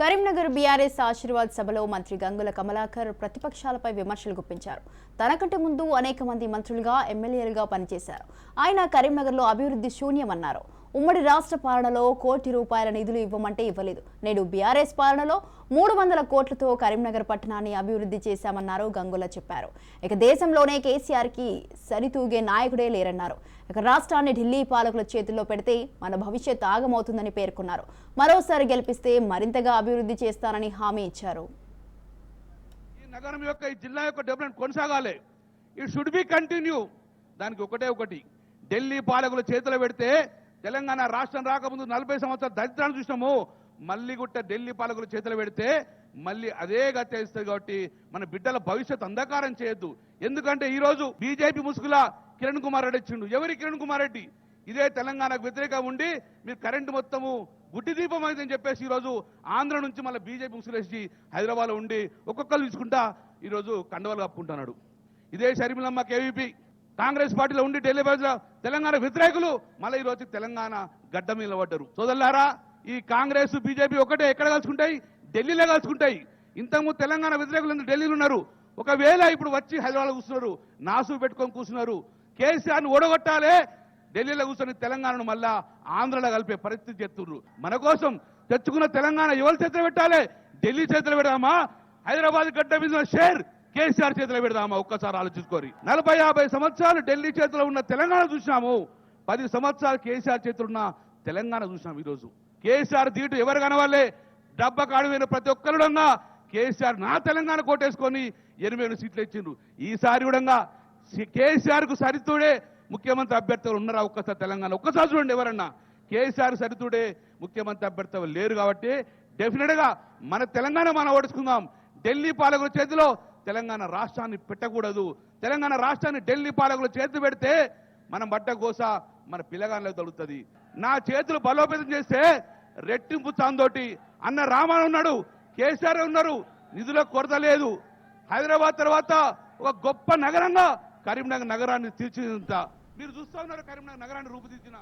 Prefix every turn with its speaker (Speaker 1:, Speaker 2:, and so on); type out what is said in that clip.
Speaker 1: Karimnagar BRS Aashirvaad సభలో మంత్రి గంగుల కమలాకర్ ప్రతిపక్షాలపై విమర్శలు గుప్పించారు. తనకంటే ముందు అనేక మంది మంత్రులుగా ఎమ్మెల్యేలుగా పనిచేశారు. ఆయన కరీంనగర్లో అభివృద్ధి శూన్యమన్నారు. ఉమ్మడి రాష్ట్ర పాలనలో కోటి రూపాయల నిధులు ఇవ్వమంటే ఇవ్వలేదు. నేడు బీఆర్ఎస్ పాలనలో మూడు వందల కోట్లతో కరీంనగర్ పట్టణాన్ని అభివృద్ధి చేశామన్నారు గంగుల చెప్పారు. ఇక దేశంలోనే కేసీఆర్కి సరితూగే నాయకుడే లేరన్నారు. ఇక రాష్ట్రాన్ని ఢిల్లీ పాలకుల చేతుల్లో పెడితే మన భవిష్యత్ ఆగమవుతుందని పేర్కొన్నారు. మరోసారి గెలిపిస్తే మరింతగా అభివృద్ధి చేస్తానని హామీ ఇచ్చారు.
Speaker 2: ఈ నగరం యొక్క ఈ జిల్లా యొక్క డెవలప్మెంట్ కొనసాగాలి. ఇట్ షుడ్ బి కంటిన్యూ దానికి ఒకటే ఒకటి. ఢిల్లీ పాలకుల చేతిలో పెడితే తెలంగాణ రాష్ట్రం రాకముందు నలభై సంవత్సరాల దరిద్రాన్ని చూసినాము. మళ్ళీ గుట్ట ఢిల్లీ పాలకులు చేతులు పెడితే మళ్ళీ అదే గతి కాబట్టి మన బిడ్డల భవిష్యత్ అంధకారం చేయొద్దు. ఎందుకంటే ఈరోజు బీజేపీ ముసుగుల కిరణ్ కుమార్ రెడ్డి ఇచ్చిండు ఎవరి కిరణ్ కుమార్ రెడ్డి? ఇదే తెలంగాణకు వ్యతిరేకంగా ఉండి మీరు కరెంటు మొత్తము గుడ్డి దీపం అని చెప్పేసి ఈరోజు ఆంధ్ర నుంచి మళ్ళీ బీజేపీ ముసుగులేసి హైదరాబాద్లో ఉండి ఒక్కొక్కరు తీసుకుంటా ఈరోజు కండవాలు కప్పుకుంటున్నాడు. ఇదే షర్మిలమ్మ కేవీపీ. కాంగ్రెస్ పార్టీలో ఉండి ఢిల్లీ బయట తెలంగాణ వ్యతిరేకులు మళ్ళీ ఈరోజు తెలంగాణ గడ్డ మీద పడ్డారు. సోదరులారా ఈ కాంగ్రెస్ బీజేపీ ఒకటే ఎక్కడ కలుసుకుంటాయి? ఢిల్లీలో కలుసుకుంటాయి. ఇంతకుముందు తెలంగాణ వ్యతిరేకులు ఢిల్లీలో ఉన్నారు? ఒకవేళ ఇప్పుడు వచ్చి హైదరాబాద్ కూర్చున్నారు నాసు పెట్టుకొని కూర్చున్నారు కేసీఆర్ని ఓడగొట్టాలే ఢిల్లీలో కూర్చొని తెలంగాణను మళ్ళా ఆంధ్రలో కలిపే పరిస్థితి చెప్తున్నారు మన కోసం తెచ్చుకున్న తెలంగాణ ఎవరి చేతిలో పెట్టాలి? ఢిల్లీ చేతులు పెడదామా? హైదరాబాద్ గడ్డ మీద షేర్ కేసీఆర్ చేతిలో పెడదామా? ఒక్కసారి ఆలోచించుకోరి. నలభై యాభై సంవత్సరాలు ఢిల్లీ చేతిలో ఉన్న తెలంగాణ చూసినాము. పది సంవత్సరాలు కేసీఆర్ చేతిలో ఉన్న తెలంగాణ చూసినాం ఈరోజు. కేసీఆర్ దీటు ఎవరు కనవాలే డబ్బ కాడువైన ప్రతి ఒక్కరుడంగా కేసీఆర్ నా తెలంగాణ కోటేసుకొని ఎనిమిది సీట్లు ఇచ్చిండ్రు. ఈసారి కూడా కేసీఆర్కు సరితూడే ముఖ్యమంత్రి అభ్యర్థులు ఉన్నారా ఒక్కసారి తెలంగాణ? ఒక్కసారి చూడండి ఎవరన్నా. కేసీఆర్ సరితూడే ముఖ్యమంత్రి అభ్యర్థులు లేరు కాబట్టి డెఫినెట్గా మన తెలంగాణ మనం ఓడించుకుందాం. ఢిల్లీ పాలకుల చేతిలో తెలంగాణ రాష్ట్రాన్ని పెట్టకూడదు. తెలంగాణ రాష్ట్రాన్ని ఢిల్లీ పాలకులు చేతి పెడితే మనం బట్ట కోస మన పిల్లగాళ్ళకి తడుగుతుంది నా చేతులు బలోపేతం చేస్తే రెట్టింపు చాందోటి. అన్న రామాన్ ఉన్నాడు కేసీఆర్ ఉన్నారు నిధుల కొరత లేదు. హైదరాబాద్ తర్వాత ఒక గొప్ప నగరంగా కరీంనగర్ నగరాన్ని తీర్చిదిద్దా మీరు చూస్తూ ఉన్నారు కరీంనగర్ నగరాన్ని రూపుదిద్దిన.